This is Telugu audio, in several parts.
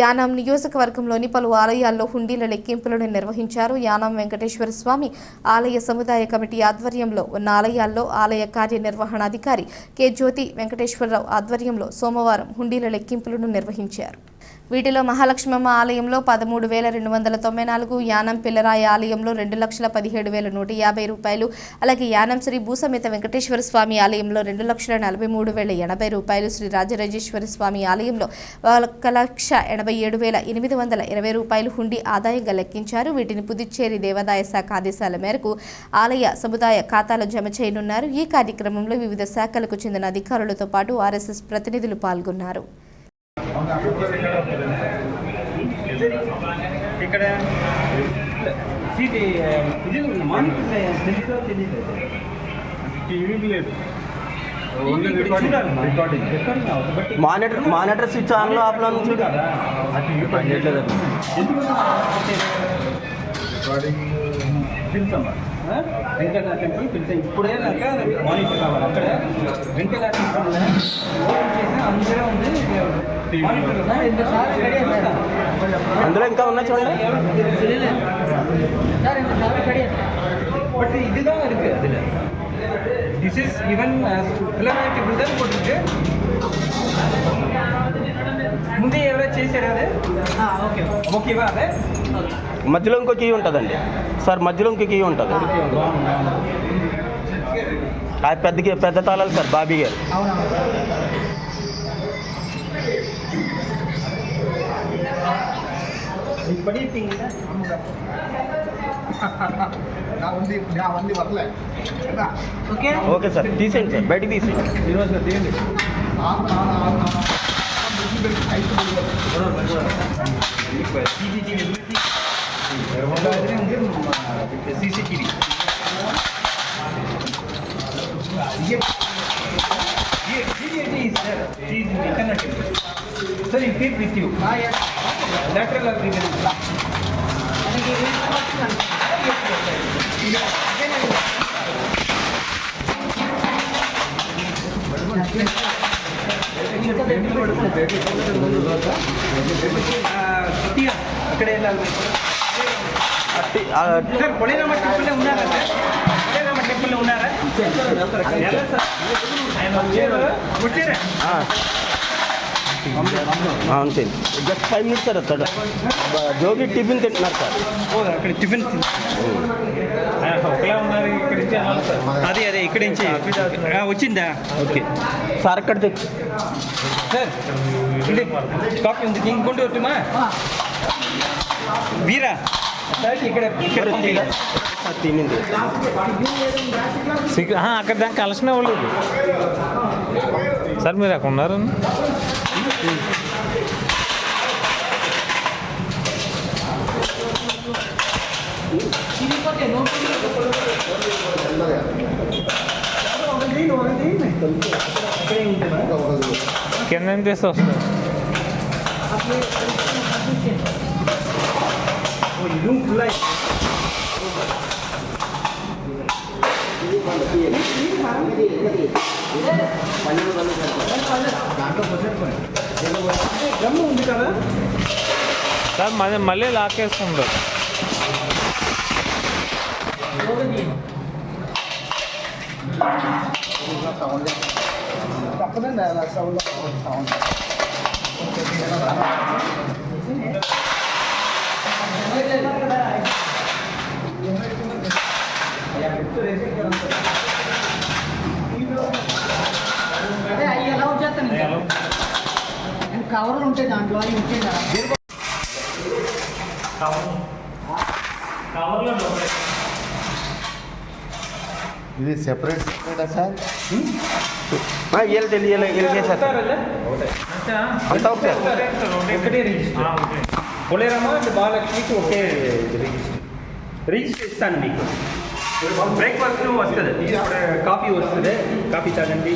యానాం నియోజకవర్గంలోని పలు ఆలయాల్లో హుండీల లెక్కింపులను నిర్వహించారు యానాం వెంకటేశ్వర స్వామి. ఆలయ సముదాయ కమిటీ ఆధ్వర్యంలో ఉన్న ఆలయాల్లో ఆలయ కార్యనిర్వహణాధికారి కె. జ్యోతి వెంకటేశ్వరరావు ఆధ్వర్యంలో సోమవారం హుండీల లెక్కింపులను నిర్వహించారు. వీటిలో మహాలక్ష్మమ్మ ఆలయంలో పదమూడు వేల రెండు వందల తొంభై నాలుగు యానం పిల్లరాయ ఆలయంలో రెండు లక్షల పదిహేడు వేల నూట యాభై రూపాయలు అలాగే యానం శ్రీ భూసమేత వెంకటేశ్వర స్వామి ఆలయంలో రెండు లక్షల నలభై మూడు వేల ఎనభై రూపాయలు శ్రీ రాజరాజేశ్వర స్వామి ఆలయంలో ఒక లక్ష ఎనభై ఏడు వేల ఎనిమిది వందల ఇరవై రూపాయలు హుండీ ఆదాయంగా లెక్కించారు. వీటిని పుదుచ్చేరి దేవాదాయ శాఖ ఆదేశాల మేరకు ఆలయ సముదాయ ఖాతాలో జమ చేయనున్నారు. ఈ కార్యక్రమంలో వివిధ శాఖలకు చెందిన అధికారులతో పాటు ఆర్ఎస్ఎస్ ప్రతినిధులు పాల్గొన్నారు. ఇక్కడ సీటీ ఇది మానిటర్ తెలుసో తెలియదు? టీవీ లేదు మానిటర్ మానిటర్ స్విచ్ ఆన్లో ఆఫ్లో ఉంది చూడు. ఆ టీవీ పని చేయట్లేదు. ఎందుకు? రికార్డింగ్ పిలుస్తామా వెంకటేశ్వర టెంపుల్ పిలిచా ఇప్పుడే నాకు మానిటర్ కావాలి అక్కడ. ఓపెన్ చేసి అందులో ఉంది మానిటర్ సార్ ఇక్కడే చేస్తాను అందులో ఇంకా ఉన్నాయి చూడండి பட் இதுதான் இருக்கு அதுல திஸ் இஸ் ஈவன் పిల్లలకి தான் போட்டிருக்கு ముందే ఎవరో చేశారు అది ఓకే ఓకేవా అదే మధ్యలో ఇంకో కీ ఉంటుందండి సార్ మధ్యలో ఇంకో కీ ఉంటుంది ఆ పెద్ద key- పెద్ద తాళాలు సార్ బాబీ గారు நீங்கள் பண்ணியிருக்கீங்களா ஆமாங்க நான் வந்து நான் வந்து வரல ఓకే ఓకే సార్ తీసేయండి సార్ బయట తీసేయండి ఈరోజు సార్ తీయండి సీసీటీవీ సీసీటీవీ సార్ ఇంకేట్ విత్ యూ Lateral or అక్కడే వెళ్ళాలి సార్ కొలేరామ టెంపుల్లో ఉన్నారా సార్ కొలేరామ టెంపుల్లో ఉన్నారా ఎలా సార్ ఆయన వచ్చారు వచ్చారా అంతే. జస్ట్ ఫైవ్ మినిట్స్ సార్ బ- జోగి టిఫిన్ తింటున్నారు సార్. అక్కడ టిఫిన్ అదే అదే ఇక్కడి నుంచి. ఆ, వచ్చిందా? ఓకే. సార్ అక్కడ తెచ్చి. సార్ కాఫీ ఉంది. ఇంకొంటూ వస్తుమా వీరా తినింది. అక్కడ దానికి కలెక్షన్ అవ్వలేదు సార్ మీరు అక్కడ ఉన్నారు కింద ఏం చేస్తే వస్తారు ಇದು గమ్ ఉంది కదా సార్ మళ్ళీ మళ్ళీ లాకేస్తుండ్రు తప్పదండి అలా sound sound Yeah, it's a racing. కవర్లు ఉంటాయి దాంట్లో అవి ఉంటాయి కదా ఇది సెపరేట్ సెపరేటా సార్ వీళ్ళు తెలియాలి వీళ్ళు చేశారు సార్ అంతా ఒకసారి ఒకటే రిజిస్టర్ పొలేరమ్మ అండ్ మహాలక్ష్మికి ఒకే రిజిస్టర్ రిజిస్టర్ ఇస్తాను మీకు బ్రేక్ఫాస్ట్ వస్తుంది ఇప్పుడు కాఫీ వస్తుంది కాఫీ తాగండి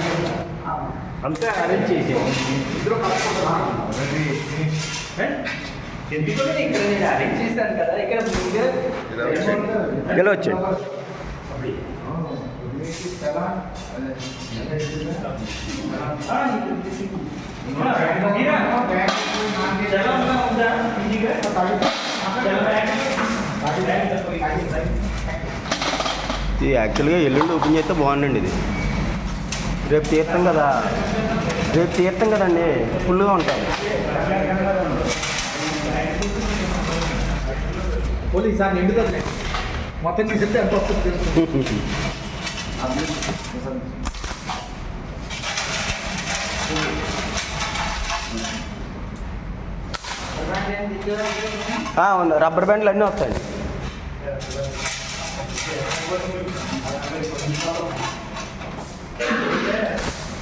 అంతా అరేంజ్ చేసి ఎందుకంటే ఇక్కడ నేను అరేంజ్ చేశాను కదా ఇక్కడ చాలా ఇది యాక్చువల్గా ఎల్లుండి ఓపెన్ చేస్తే బాగుండండి ఇది. రేపు తీర్థం కదా. రేపు తీర్థం కదండి. ఫుల్గా ఉంటుంది పోలీ సార్ నిండుతుంది మొత్తం తీసేస్తే ఎంత వస్తుంది ఉంది. రబ్బర్ బ్యాండ్లు అన్నీ వస్తాయండి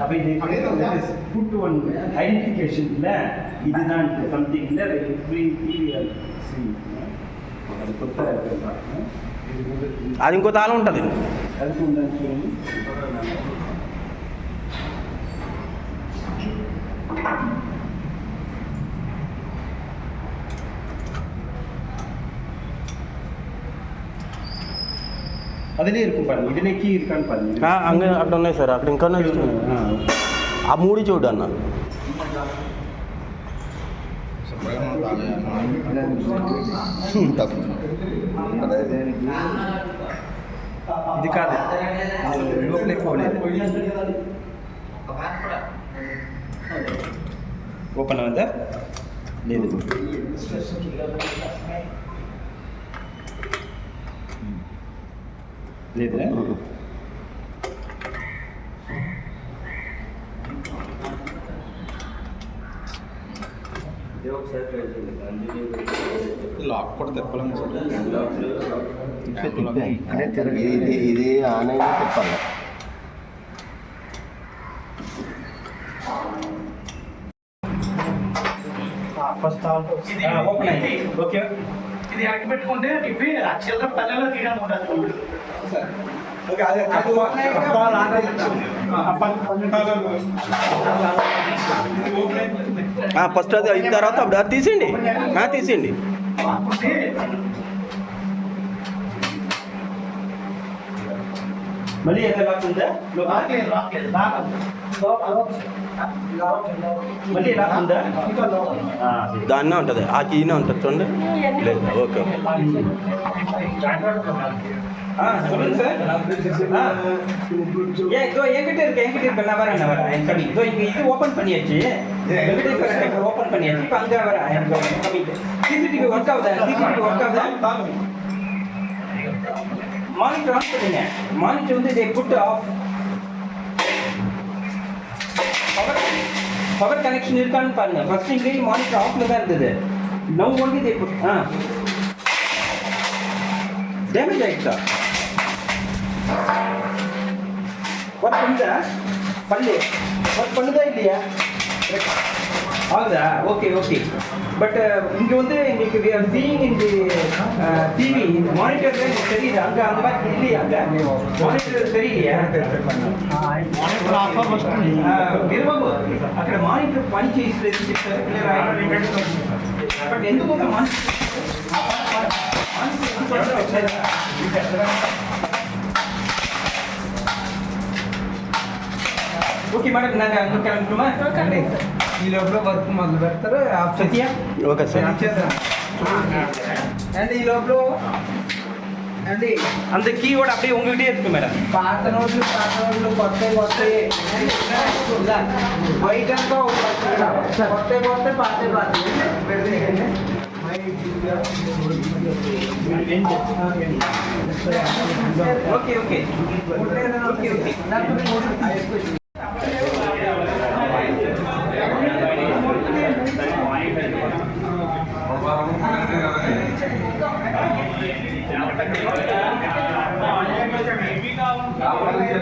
அப்படி டூ டு ஒன் ஐடென்டிஃபிகேஷன் இல்லை இதுதான் சம்திங் இல்லை అది కొత్త అది ఇంకో తాళం ఉంటుంది అది అదనే ఇరుకుంపాలి ఇదనే ఎక్కి ఇరుకాని పది అంగే అక్కడ ఉన్నాయి సార్ అక్కడ ఇంకా ఆ మూడి చూడు అన్న ఇది కాదు లోపల ఎక్కువ లేదు ఓపెన్ అవుతా లేదు లేదా లాక్ కూడా తిప్పలేము ఇది ఇది ఆన్ అయినా తిప్పాలి ఫస్ట్ ఓపెన్ అయింది ఓకే ఇది వెనక్కి పెట్టుకుంటే ఇవి ఆ చిల్లర పల్లెలో తీయడానికి ఉంటుంది ఫస్ట్ అది అయిన తర్వాత అప్పుడు అది తీసేయండి ఆ, తీసేయండి మళ్ళీ ఎంత లాక్ ఉందా రాట్లేదు రాట్లేదు మళ్ళీ లాక్ ఉందా ఆ, అది. దాన్నే ఉంటుంది ఆ కీనే ఉంటుంది చూడండి లేదు ఓకే ఓకే ஆ சொல்லுங்க சார் ஆ ஏன் இதோ என்கிட்ட இருக்கு என்கிட்ட இருக்கு நான் வரேன் நான் வரேன் ஐம் கமிங் இதோ இங்க இது ஓபன் பண்ணியாச்சு வெங்கடேஸ்வர டெம்பிள் ஓபன் பண்ணியாச்சு இப்போ அங்க வரேன் ஐம் கமிங் சிசிடிவி ஒர்க் ஆகுதா சிசிடிவி ஒர்க் ஆகுதா மானிட்டர் ஆன் பண்ணுங்க மானிட்டர் வந்து இதை put of power power connection இருக்கான்னு பாருங்க. ஃபர்ஸ்ட் இங்கே மானிட்டர் ஆஃப்ல தான் இருந்தது. Now only they put ah. Damage ஆயிடுச்சா? ஒர்க் பண்ணுதா? பண்ணு. ஒர்க் பண்ணுதா இல்லையா? ஆகுதா ஓகே ஓகே பட் இங்கே வந்து எங்களுக்கு we are seeing in the TV இந்த மானிட்டர் எனக்கு தெரியுது அங்கே அந்த மாதிரி இல்லையா அங்கே மானிட்டர் தெரியலையா విరవకు అక్కడ మానిటర్ పని చేసేది చెప్తారు బట్ ఎందుకు ఓకే మేడం నాకు అంగ కిలంటుమా ఈ లోపల వర్క్ మొదలు పెడతారు ఆఫ్ సత్య ఓకే సార్ చేద్దాం అండ్ ఈ లోపల అండి அந்த கீயோட அப்படியே உங்ககிட்டயே இருக்கு மேடம் పాత నోట్లు పాత నోట్లు కొత్త కొత్త వైట్ అంతా కొత్త కొత్త పాత పాత ఓకే ఓకే ఓకే ఓకే